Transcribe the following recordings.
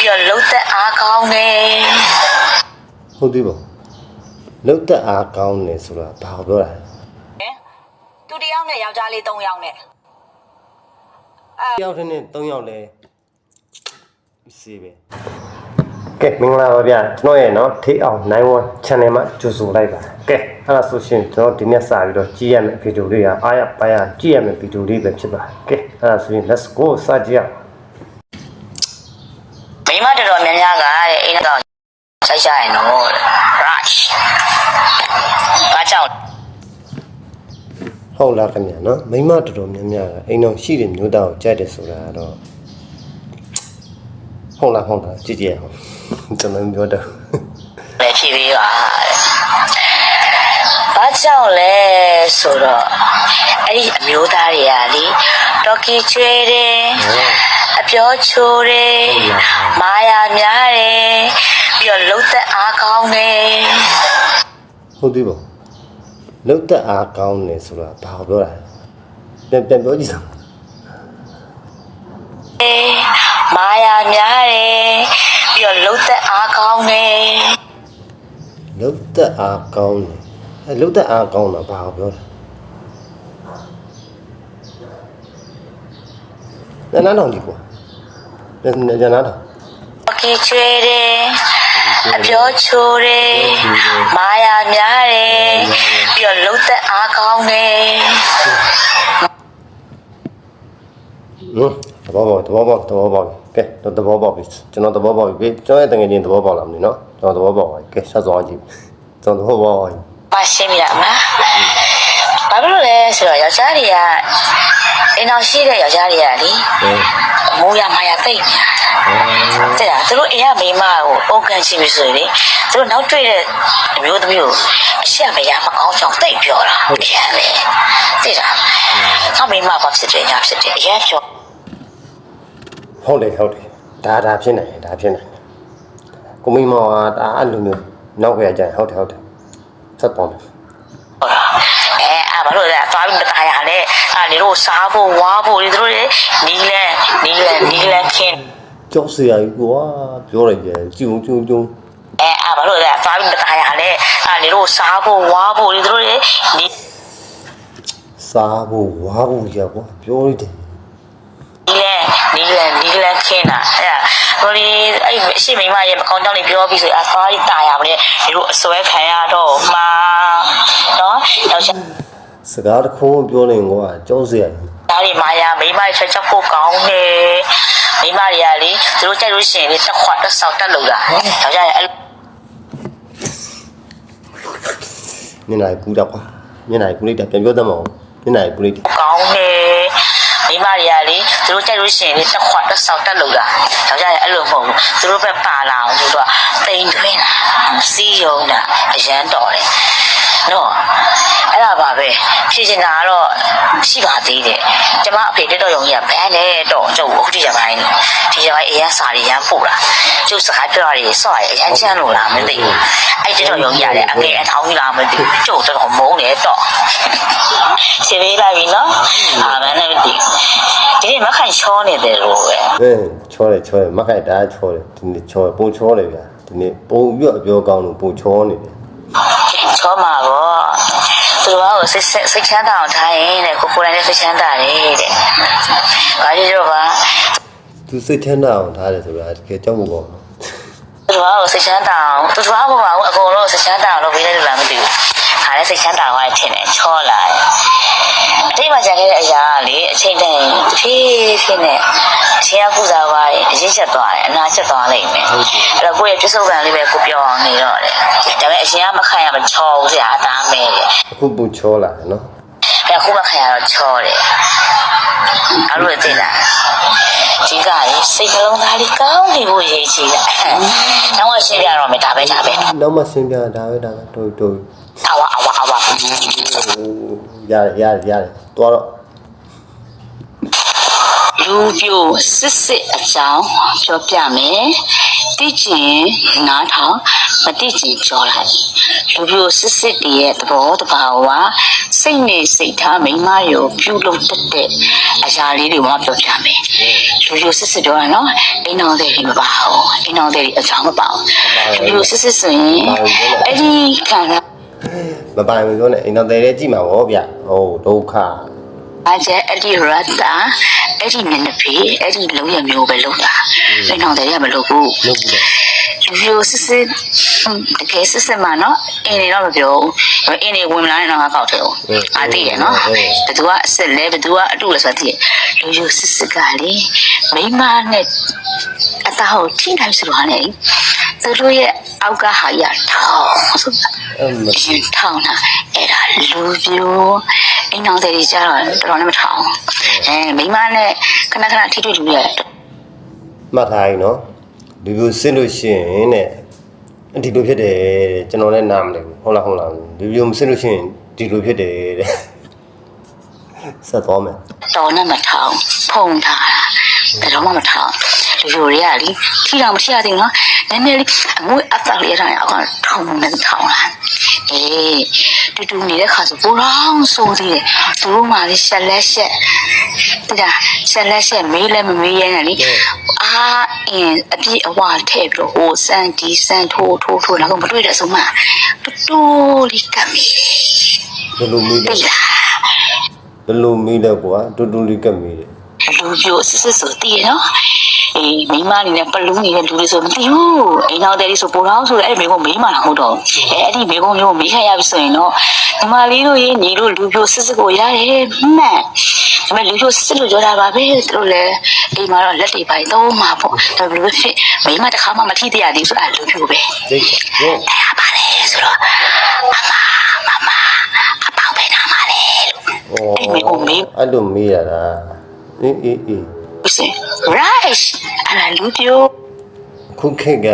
ပြီးတော့လှုပ်သက်အားကောင်းတယ်ဟုတ်ပြီပေါ့လုတ်သက်အားကောင်းနေဆိုတာဘာကိုပြောတာလဲသူတယောက်နဲ့ယောက်ျားလေး၃ယောက်နဲ့တယောက်တည်းနဲ့၃ယောက်လဲစီပဲကဲမင်္ဂလာပါဗျာကျွန်တော်ရဲ့နော်ထေးအောင်91 channel မှာကြိုဆိုလိုက်ပါကဲအဲ့ဒါဆိုရှင်ကျွန်တော်ဒီနေ့စပြီးတော့ကြည့်ရမယ့်ဗီဒီယိုလေးကအားရပါရကြည့်ရမယ့်ဗီဒီယိုလေးပဲဖြစ်ပါတယ်ကဲအဲ့ဒါဆိုရင် let's go စကြည့်ရအောင် မိမတော်တော်များများကတဲ့အိမ်တော့စိုက်ရရင်တော့ rush ဘာကြောင့်ဟုတ်လားခင်ဗျာနော်မိန်းမတော်တော်များများကအိမ်တော်ရှိတဲ့မျိုးသားကိုကြိုက်တယ်ဆိုတာကတော့ဟုတ်လားဟုတ်လားကြည့်ကြည့်ရအောင်ကျွန်တော်ပြောတော့လဲဖြည်းဖြည်းပါတဲ့ဘာကြောင့်လဲဆိုတော့အဲ့ဒီအမျိုးသားတွေကလေတော်ကီကျွဲတယ် အပြောချိုးတယ်မာယာများတယ်ပြီးတော့လှုပ်သက်အားကောင်းတယ်ဟုတ်ပြီပေါ့လုတ်သက်အားကောင်းနေဆိုတာဘာကိုပြောတာလဲပြန်ပြန်ပြောကြည့်စမ်းမာယာများတယ်ပြီးတော့လှုပ်သက်အားကောင်းတယ်လုတ်သက်အားကောင်းနေအဲလုတ်သက်အားကောင်းတာဘာကိုပြောတာညနာတော်ကြီးကွာ ညညနာတော်တော်ကီကျွဲတယ်အပြောချိုးတယ်မာယာများတယ်ပြီးတော့လှုပ်သက်အားကောင်းတယ်ဟမ်သဘောပေါက်သဘောပေါက်သဘောပေါက်ကဲတော့သဘောပေါက်ပြီကျွန်တော်သဘောပေါက်ပြီကျွန်တော်ရဲ့တငယ်ချင်းသဘောပေါက်လာမလို့နော်ကျွန်တော်သဘောပေါက်ပါကဲဆက်သွားကြည့်ကျွန်တော်သဘောပေါက်ပါမရှင်းမိလားမလားဘာဖြစ်လို့လဲဆိုတော့ယောက်ျားတွေက အိမ်အောင်ရှိတဲ့ယောက်ျားတွေကလေဟင်းမူရမာယာသိမ့်များတဲ့လားသူတို့အိမ်ကမိန်းမကိုအုတ်ကန်ရှိပြီဆိုရင်လေသူတို့နောက်တွေ့တဲ့အမျိုးသမီးကိုအရှက်မရမကောင်းကြောင်သိမ့်ပြောတာဟုတ်ကဲ့လေတဲ့လားဆောင်းမိန်းမဘာဖြစ်တယ်ညာဖြစ်တယ်အရင်ပြောဟုတ်တယ်ဟုတ်တယ်ဒါဒါဖြစ်နိုင်တယ်ဒါဖြစ်နိုင်တယ်ကိုမိမောကဒါအဲ့လိုမျိုးနောက်ခွေကြရင်ဟုတ်တယ်ဟုတ်တယ်ဆက်ပေါ်မယ်အဲ အဘာလို့လဲသွားပြီးမตายရလဲအာနေတို့စားဖို့ဝါဖို့ဒီတို့လေနီးလဲနီးလဲနီးလဲခင်း ကြောက်စရာကြီးကွာပြောရရင်ကျုံကျုံကျုံ အဲအဘာလို့လဲသွားပြီးမตายရလဲအာနေတို့စားဖို့ဝါဖို့ဒီတို့လေနီး စားဖို့ဝါဖို့ရကွာပြောရတယ် နီးလဲနီးလဲနီးလဲခင်းတာအဲ့ဒါဟိုဒီအဲ့အရှိမိမရဲ့မကောင်းကြောင်းလေးပြောပြီးဆိုအစားကြီးตายရမလဲဒီတို့အစွဲခံရတော့မှာနော်တော့ချက် စကားတစ်ခုပြောနေကွာကြောက်စရာကြီးဒါတွေမာယာမိမချက်ချက်ဖို့ကောင်းတယ်မိမတွေကလေသူတို့ကြိုက်လို့ရှိရင်လေတက်ခွတ်တက်ဆောက်တက်လို့လားတော့ကြရဲ့အဲ့မျက်နှာကူးတော့ကွာမျက်နှာကူးလိုက်တာပြန်ပြောတတ်မအောင်မျက်နှာကူးလိုက်ကောင်းတယ်မိမတွေကလေသူတို့ကြိုက်လို့ရှိရင်လေတက်ခွတ်တက်ဆောက်တက်လို့လားတော့ကြရဲ့အဲ့လိုမဟုတ်ဘူးသူတို့ပဲပါလာအောင်သူတို့ကတိမ်တွင်းတာစီးယုံတာအရန်တော်တယ် နော်အဲ့ဒါပါပဲဖြည့်ချင်တာကတော့ရှိပါသေးတယ်ကျမအဖေတက်တော်ရုံကြီးကဘန်းနဲ့တော့ကျုပ်အခုဒီရက်ပိုင်းဒီရက်ပိုင်းအရန်စာရီရန်ပို့တာကျုပ်စကားပြောရတယ်စော့ရအရန်ချမ်းလို့လားမသိဘူးအဲ့တက်တော်ရုံကြီးရတယ်အငယ်အထောင်းကြီးလားမသိဘူးကျုပ်တော်မုန်းတယ်တော့ခြေပေးလိုက်ပြီနော်အာမနဲ့ဒီဒီနေ့မခိုင်ချောနေတယ်လို့ပဲဟဲ့ချောတယ်ချောတယ်မခိုက်တာချောတယ်ဒီနေ့ချောပုံချောတယ်ဗျာဒီနေ့ပုံပြအပြောကောင်းလို့ပုံချောနေတယ် ချောမှာပေါ့သူတို့ကစိတ်စိတ်ချမ်းသာအောင်ထားရင်တဲ့ကိုကိုယ်တိုင်လည်းစိတ်ချမ်းသာတယ်တဲ့ဘာလို့ရောပါသူစိတ်ချမ်းသာအောင်ထားတယ်ဆိုတာတကယ်ကြောက်မကောင်းဘူးသူတို့ကစိတ်ချမ်းသာအောင်သူတို့ကဘာမှအကုန်လုံးစိတ်ချမ်းသာအောင်လုပ်ပေးတယ်လို့လည်းမသိဘူးခါလည်းစိတ်ချမ်းသာသွားတယ်ထင်တယ်ချောလာတယ်အတိတ် မှာကြာခဲ့တဲ့အရာကလေအချိန်တန်တဖြည်းဖြည်းနဲ့အချိန်ကကုစားသွားတယ်အရင်ချက်သွားတယ်အနာချက်သွားလိမ့်မယ်ဟုတ်တယ်အဲ့တော့ကိုယ့်ရဲ့ပြစ္ဆုတ်ကံလေးပဲကိုပြောအောင်နေတော့တယ်ဒါပေမဲ့အရင်ကမခံရမချောဘူးဆရာအသားမဲတယ်အခုပုံချောလာတယ်နော်အဲ့အခုမခံရတော့ချောတယ်အဲ့လိုသိလားဒီကရေစိတ်နှလုံးသားလေးကောင်းနေဖို့ရည်ကြီးတယ်နောက်မှရှင်းပြတော့မယ်ဒါပဲဒါပဲနောက်မှရှင်းပြဒါပဲဒါပဲတို့တို့အဝအဝအဝ ရတယ်ရတယ်ရတယ်သွားတော့လူပြိုစစ်စစ်အကြောင်းပြောပြမယ်တိကျင်နားထောင်မတိကျင်ပြောလိုက်လူပြိုစစ်စစ်တည်းရဲ့သဘောတဘာဝစိတ်နဲ့စိတ်ထားမိန်းမရောပြုလုပ်တတ်တဲ့အရာလေးတွေမှပြောပြမယ်လူပြိုစစ်စစ်ပြောရနော်အိမ်တော်တဲ့ဒီမပါဘူးအိမ်တော်တဲ့အကြောင်းမပါဘူးလူပြိုစစ်စစ်ဆိုရင်အဲ့ဒီခံရ မပိုင်ဘူးပြောနဲ့အိမ်တော်တယ်လေးကြည့်မှာဗောဗျဟိုဒုက္ခအကျအဲ့ဒီရတ်တာအဲ့ဒီနည်းနည်းဖေးအဲ့ဒီလုံးရမျိုးပဲလုံးတာအိမ်တော်တဲ့ကမလုပ်ဘူးလုပ်ဘူးလေလူမျိုးစစ်စစ်တကယ်စစ်စစ်မှာနော်အင်းနေတော့မပြောဘူးအင်းနေဝင်လာရင်တော့ငါကောက်တယ်။အာသိတယ်နော်။ဘယ်သူကအစ်စ်လဲဘယ်သူကအတုလဲဆိုတာသိတယ်။လူမျိုးစစ်စစ်ကလေမိမနဲ့အသားကိုထိတိုင်းဆိုတော့လေသူတို့ရဲ့ အောက်ကဟာရထောင်းဆိုတာအဲ့မရှင်ထောင်းတာအဲ့ဒါလူမျိုးအိမ်အောင်တွေကြတော့တော်တော်နဲ့မထောင်းအဲမိမနဲ့ခဏခဏထိတွေ့လူရဲ့မှတ်ထားရင်နော်ဒီလိုစစ်လို့ရှိရင်တဲ့ဒီလိုဖြစ်တယ်တဲ့ကျွန်တော်လည်းနားမလည်ဘူးဟုတ်လားဟုတ်လားဒီလိုမစစ်လို့ရှိရင်ဒီလိုဖြစ်တယ်တဲ့ဆက်သွားမယ်တော်နဲ့မထောင်ဖုံထားတာဘယ်တော့မှမထောင်လူတွေကလေထီတော်မထီရသေးဘူးနော် နည်းနည်းလေးအငွေအသက်လေးတိုင်းအောက်ကထောင်နေထောင်လာအေးတူတူနေတဲ့ခါဆိုပူရောင်းဆိုသေးတယ်သူတို့မှလေဆက်လက်ဆက်ဒါဆက်လက်ဆက်မေးလည်းမမေးရဲနဲ့လေအာအင်းအပြည့်အဝထည့်ပြီးတော့ဟိုစန်ဒီစန်ထိုးထိုးထိုးတော့မတွေ့တဲ့ဆုံးမတူတူလေးကမီဘယ်လိုမီးလဲတိလားဘယ်လိုမီးလဲကွာတူတူလေးကပ်မီးတယ်လူပြိုစစ်စစ်ဆိုတည်ရနော် အေးမိမအနေနဲ့ပလူးနေတဲ့လူတွေဆိုမသိဘူးအိမ်နောက်တဲ့လေးဆိုပိုတော့ဆိုအဲ့ဒီမိကုန်းမိမလာမဟုတ်တော့အဲအဲ့ဒီမိကုန်းမျိုးမိခရပြီဆိုရင်တော့ဒီမလေးတို့ရေညီတို့လူပြိုစစ်စစ်ကိုရတယ်မှန်ဒါပေမဲ့လူပြိုစစ်စစ်လို့ပြောတာပါပဲသူတို့လည်းအိမ်မှာတော့လက်တွေပိုင်းသုံးမှာပေါ့ဒါဘယ်လိုဖြစ်မိမတစ်ခါမှမထိတဲ့ရသေးဆိုအဲ့လူပြိုပဲစိတ်ဟင်အဲ့ဒါပါလေဆိုတော့မမမမအပေါက်ပဲနားပါလေလို့ဩအဲ့လိုမီးရတာအေးအေးအေး ဟုတ်စင် right အဲ့ဒါလူပြိုခုခေတ်က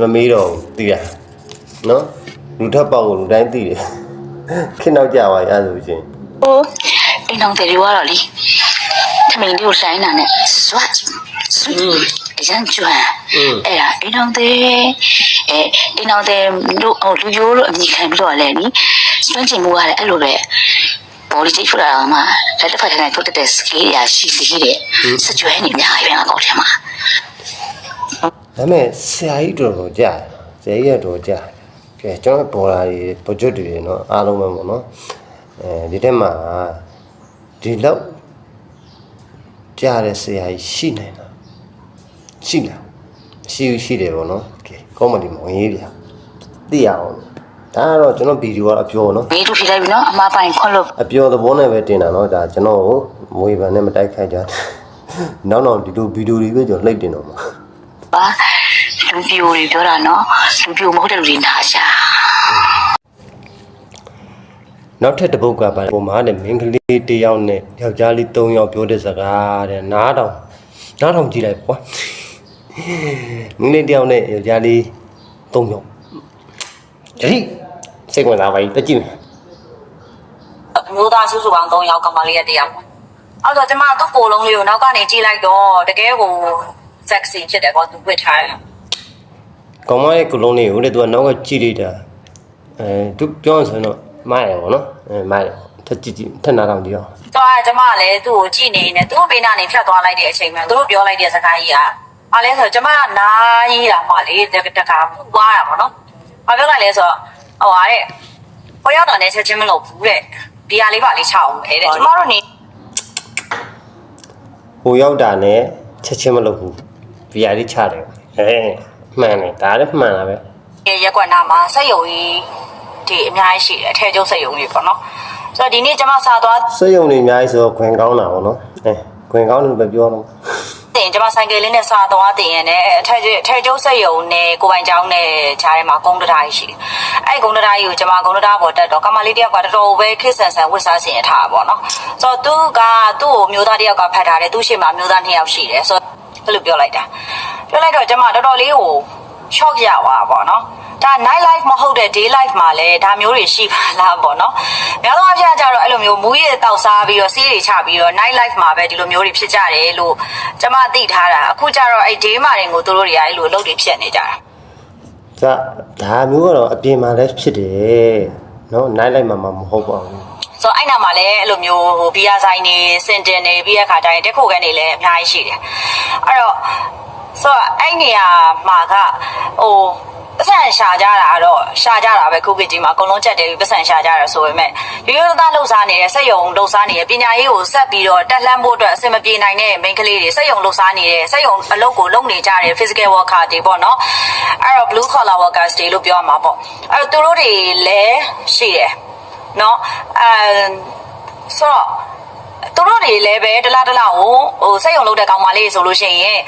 မမီးတော့တည်ရနော်လူထပ်ပေါက်ကိုလူတိုင်းတည်တယ်ခေတ်နောက်ကြပါရအဲ့ဆိုရှင်ဟိုအိမ်တော်တယ်ရွာတော့လေသမီးလေးကိုဆိုင်တာနဲ့ swat swat အရန်ကျွမ်းအဲ့ဒါအိမ်တော်တယ်အဲအိမ်တော်တယ်တို့ဟိုလူရိုးလို့အမည်ခံပြီးတော့လဲနီစွန့်ချင်မှုကလည်းအဲ့လိုပဲ ဘောလီချိတ်ဖလာမှာလက်တစ်ဖက်ထဲနဲ့ထုတ်တဲ့ scale ရရှိသေးတယ်စကြွဲနေအများကြီးပဲငါကောက်ထဲမှာဒါပေမဲ့ဆရာကြီးတော်တော်ကြာဆရာကြီးကတော်ကြာကဲကျွန်တော်ပေါ်လာတွေပကြွတ်တွေနော်အားလုံးပဲပေါ့နော်အဲဒီတက်မှာဒီလောက်ကြာတဲ့ဆရာကြီးရှိနိုင်လားရှိလားရှိရှိတယ်ပေါ့နော်ကဲကောမဒီမဝင်ရေးပြသိရအောင် ဒါကတော့ကျွန်တော်ဗီဒီယိုကအပြောနော်ဘေးတူထိလိုက်ပြီနော်အမပိုင်ခွတ်လို့အပြောသဘောနဲ့ပဲတင်တာနော်ဒါကျွန်တော်ကိုမွေးပန်နဲ့မတိုက်ခိုက်ကြဘူးနောက်တော့ဒီလိုဗီဒီယိုတွေပဲကျွန်တော်လှိတ်တင်တော့မှာပါလူပြိုတွေပြောတာနော်လူပြိုမဟုတ်တဲ့လူတွေနာရှာနောက်ထပ်တစ်ပုတ်ကပါပုံမှားတဲ့မင်းကလေးတစ်ယောက်နဲ့ယောက်ျားလေး၃ယောက်ပြောတဲ့စကားတဲ့နားတောင်နားတောင်ကြည့်လိုက်ပွားမင်းလေးတစ်ယောက်နဲ့ယောက်ျားလေး၃ယောက်ကြည့် စိတ်ဝင်စားပါ E တက်ကြည့်မယ်မျိုးသားစုစုပေါင်း3ယောက်ကမလေးရတရားပေါ့အဲ့တော့ကျမသူ့ကိုယ်လုံးလေးကိုနောက်ကနေကြည့်လိုက်တော့တကယ်ကို sexy ဖြစ်တယ်ပေါ့သူဝတ်ထားတယ်ကောင်မရဲ့ကုလုံးလေးကိုတဲ့သူကနောက်ကကြည့်လိုက်တာအဲသူပြောရဆိုရင်တော့မိုက်ရပါတော့အဲမိုက်ထက်ကြည့်ကြည့်ထက်နာတောင်ကြည့်အောင်တော့ကျမလည်းသူ့ကိုကြည့်နေနေသူ့ဘေးနာနေဖြတ်သွားလိုက်တဲ့အချိန်မှာသူတို့ပြောလိုက်တဲ့စကားကြီးကအားလဲဆိုတော့ကျမကနားကြီးတာမှလေတကတကပူသွားတာပေါ့နော်။ဘာပြောလိုက်လဲဆိုတော့ ဟိုဟာတဲ့ဟိုရောက်တော့လည်းချက်ချင်းမလုပ်ဘူးတဲ့။ဒီဟာလေးပါလေးချအောင်ပဲတဲ့။ကျမတို့နေဟိုရောက်တာနဲ့ချက်ချင်းမလုပ်ဘူး VR လေးချတယ်အဲမှန်တယ်ဒါလည်းမှန်တာပဲရက်ကွက်နာမှာစက်ယုံကြီးဒီအများကြီးရှိတယ်အထည်ကျုပ်စက်ယုံကြီးပေါ့နော်။ဆိုတော့ဒီနေ့ကျမစာသွားစက်ရုံတွေအများကြီးဆိုတော့ခွင်ကောင်းတာပေါ့နော်အဲခွင်ကောင်းတယ်လို့ပဲပြောတော့ တင်ကျမဆိုင်ကယ်လေးနဲ့စာသွားတင်ရတဲ့အထက်ကျအထက်ကျုပ်စက်ယုံနဲ့ကိုပိုင်ကျောင်းနဲ့ဂျားထဲမှာဂုံတရာကြီးရှိတယ်။အဲ့ဂုံတရာကြီးကိုကျမဂုံတရာပေါ်တက်တော့ကမလေးတယောက်ကတော်တော်ပဲခစ်ဆန်ဆန်ဝတ်စားဆင်ရထားတာပေါ့နော်။ဆိုတော့သူကသူ့ကိုမျိုးသားတယောက်ကဖတ်ထားတယ်သူ့ရှိမှမျိုးသားနှစ်ယောက်ရှိတယ်ဆိုတော့ဘယ်လိုပြောလိုက်တာ။ပြောလိုက်တော့ကျမတော်တော်လေးကို shock ရသွားတာပေါ့နော်။ဒါ night life မဟုတ်တဲ့ day life မှာလည်းဒါမျိုးတွေရှိပါလားပေါ့နော်များသောအားဖြင့်ကျတော့အဲ့လိုမျိုးမူးရတောက်စားပြီးတော့စီးတွေချပြီးတော့ night life မှာပဲဒီလိုမျိုးတွေဖြစ်ကြတယ်လို့ကျွန်မသိထားတာအခုကျတော့အဲ့ day မှာတွေကိုသူတို့တွေကအဲ့လိုအလုပ်တွေဖြစ်နေကြတာ။ဒါဒါမျိုးကတော့အပြင်မှာလည်းဖြစ်တယ်။နော်နိုင်လိုက်မှာမဟုတ်ပါဘူးဆိုတော့အဲ့နာမှာလည်းအဲ့လိုမျိုးဟိုဘီယာဆိုင်နေစင်တင်နေပြီးတဲ့ခါကျရင်တက်ခိုကန်နေလည်းအများကြီးရှိတယ်အဲ့တော့ ဆိုတော့အဲ့နေရာမှာကဟိုပတ်စံရှာကြတာတော့ရှာကြတာပဲခုခေတ်ကြီးမှာအကုန်လုံးချက်တယ်ပြီးပတ်စံရှာကြရဆိုပေမဲ့ရိုးရိုးသားလှုပ်ရှားနေတဲ့စက်ယုံလှုပ်ရှားနေတဲ့ပညာရေးကိုဆက်ပြီးတော့တက်လှမ်းဖို့အတွက်အဆင်မပြေနိုင်တဲ့မိန်းကလေးတွေစက်ယုံလှုပ်ရှားနေတဲ့စက်ယုံအလုပ်ကိုလုပ်နေကြတဲ့ physical worker တွေပေါ့နော်အဲ့တော့ blue collar workers တွေလို့ပြောရမှာပေါ့အဲ့တော့သူတို့တွေလည်းရှိတယ်နော်အဲဆိုတော့ သူတို့တွေလည်းပဲတစ်လားတစ်လားကိုဟိုစက်ရုံလုပ်တဲ့ကောင်မလေးဆိုလို့ရှိရင်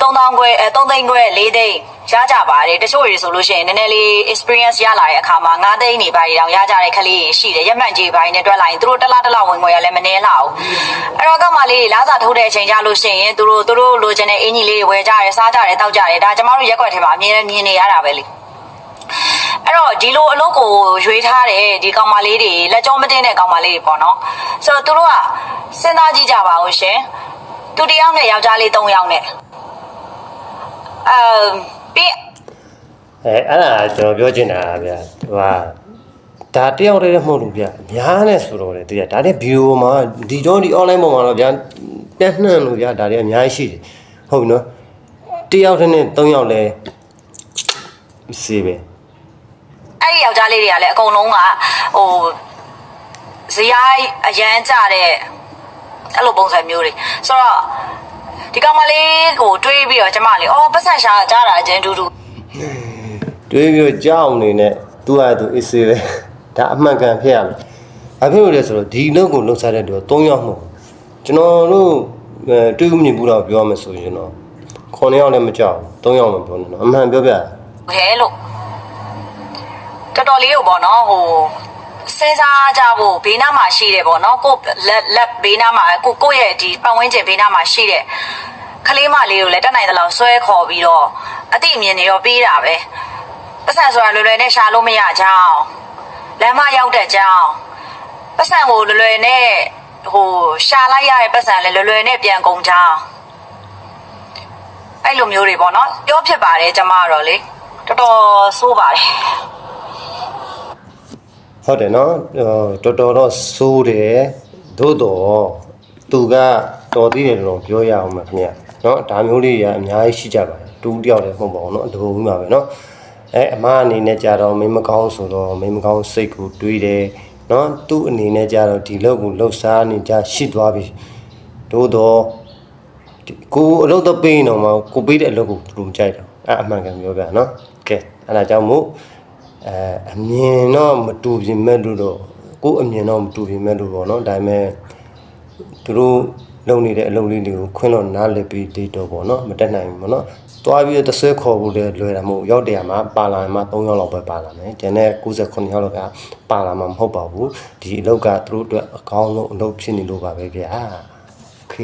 3000ခွဲအဲ3သိန်းခွဲ4သိန်းရကြပါတယ်တချို့တွေဆိုလို့ရှိရင်နည်းနည်းလေး experience ရလာတဲ့အခါမှာ9သိန်းနေပါရီတောင်ရကြတဲ့ကလေးတွေရှိတယ်ရက်မှန်ကြီးပိုင်းနဲ့တွက်လိုက်ရင်သူတို့တစ်လားတစ်လားဝင်ငွေရလည်းမနှဲလာဘူးအဲ့တော့ကောင်မလေးတွေလားစာထိုးတဲ့အချိန်ကြလို့ရှိရင်သူတို့သူတို့လိုချင်တဲ့အင်ကြီးလေးတွေဝယ်ကြတယ်စားကြတယ်တောက်ကြတယ်ဒါကျမတို့ရက်ွက်ထဲမှာအမြဲတမ်းမြင်နေရတာပဲလေ အဲ့တော့ဒီလိုအလုပ်ကိုရွေးထားတယ်ဒီကောင်မလေးတွေလက်ကြောမတင်းတဲ့ကောင်မလေးတွေပေါ့နော်ဆိုတော့သူတို့ကစဉ်းစားကြည့်ကြပါဦးရှင်သူတစ်ယောက်နဲ့ယောက်ျားလေး၃ယောက်နဲ့အမ်ပြီး။အဲအဲ့ဒါကျွန်တော်ပြောချင်တာဗျာ။ဟိုဟာဒါတယောက်တည်းမဟုတ်ဘူးဗျာ။အများနဲ့ဆိုတော့လေတကယ်ဒါတဲ့ဗီဒီယိုမှာဒီတော့ဒီ online ပေါ်မှာတော့ဗျာပြန့်နှံ့လို့ဗျာဒါတွေအများကြီးရှိတယ်။ဟုတ်ပြီနော်။တယောက်တည်းနဲ့၃ယောက်လဲစေပဲ အဲ့ဒီယောက်ျားလေးတွေကလည်းအကုန်လုံးကဟိုဇယိုင်းအရန်ကြတဲ့အဲ့လိုပုံစံမျိုးတွေဆိုတော့ဒီကောင်မလေးကိုတွေးပြီးတော့ကျမလေးအော်ပတ်စံရှာကြတာအချင်းတူတူတွေးပြီးတော့ကြောက်နေနဲ့သူ့ဟာသူအစ်စေပဲဒါအမှန်ကန်ဖြစ်ရမယ်။အဖြစ်လို့လဲဆိုတော့ဒီလုပ်ကိုလှုပ်ရှားတဲ့သူက၃ယောက်မဟုတ်ဘူးကျွန်တော်တို့အဲတွေးမမြင်ဘူးတော့ပြောရမယ်ဆိုရင်ကျွန်တော်9ယောက်လည်းမကြောက်ဘူး၃ယောက်မှပြောနေတော့အမှန်ပြောပြတယ်ခဲလို့ တော်တော်လေးကိုပေါ့နော်ဟိုစဉ်းစားကြဖို့ဘေးနားမှာရှိတယ်ပေါ့နော်ကိုလက်လက်ဘေးနားမှာကိုကိုယ့်ရဲ့ဒီပတ်ဝန်းကျင်ဘေးနားမှာရှိတဲ့ကလေးမလေးကိုလည်းတက်နိုင်သလောက်ဆွဲခေါ်ပြီးတော့အတိအမြင်တွေရောပေးတာပဲပတ်စံဆိုတာလွယ်လွယ်နဲ့ရှာလို့မရကြအောင်လမ်းမရောက်တဲ့ကြောင်းပတ်စံကိုလွယ်လွယ်နဲ့ဟိုရှာလိုက်ရတဲ့ပတ်စံလည်းလွယ်လွယ်နဲ့ပြန်ကုန်ကြအောင်အဲ့လိုမျိုးတွေပေါ့နော်ပြောဖြစ်ပါတယ်ကျမကတော့လေတော်တော်ဆိုးပါတယ် ဟုတ်တယ်နော်ဟိုတော်တော်တော့စိုးတယ်သို့တော့သူကတော်သေးတယ်လို့ပြောရအောင်ပါခင်ဗျာနော်ဒါမျိုးလေးတွေကအများကြီးရှိကြပါတယ်တူတယောက်လည်းမဟုတ်ပါဘူးနော်အတူတူပါပဲနော်အဲအမအနေနဲ့ကြတော့မင်းမကောင်းဆိုတော့မင်းမကောင်းစိတ်ကိုတွေးတယ်နော်သူ့အနေနဲ့ကြတော့ဒီလောက်ကိုလှုပ်ရှားနေကြရှိသွားပြီသို့တော့ဒီကိုအလုပ်တော့ပေးနေတော့မှကိုပေးတဲ့အလုပ်ကိုသူတို့မကြိုက်တော့အဲအမှန်ကန်ပြောပြနော်ကဲအဲဒါကြောင့်မို့ အဲအမြင်တော့မတူပြင်မဲ့လို့တော့ကိုယ်အမြင်တော့မတူပြင်မဲ့လို့ပေါ့နော်ဒါပေမဲ့သူတို့လုံနေတဲ့အလုပ်လေးတွေကိုခွင်းတော့နားလည်ပြီးဒိတ်တော့ပေါ့နော်မတက်နိုင်ဘူးပေါ့နော်တွားပြီးတော့တဆွဲခေါ်ဖို့လည်းလွယ်တာမဟုတ်ဘူးရောက်တယ်မှာပါလာရင်မှ3ယောက်လောက်ပဲပါလာမယ်ကျန်တဲ့69ယောက်လောက်ကပါလာမှာမဟုတ်ပါဘူးဒီအလုပ်ကသူတို့အတွက်အကောင်းဆုံးအလုပ်ဖြစ်နေလို့ပါပဲဗျာโอเค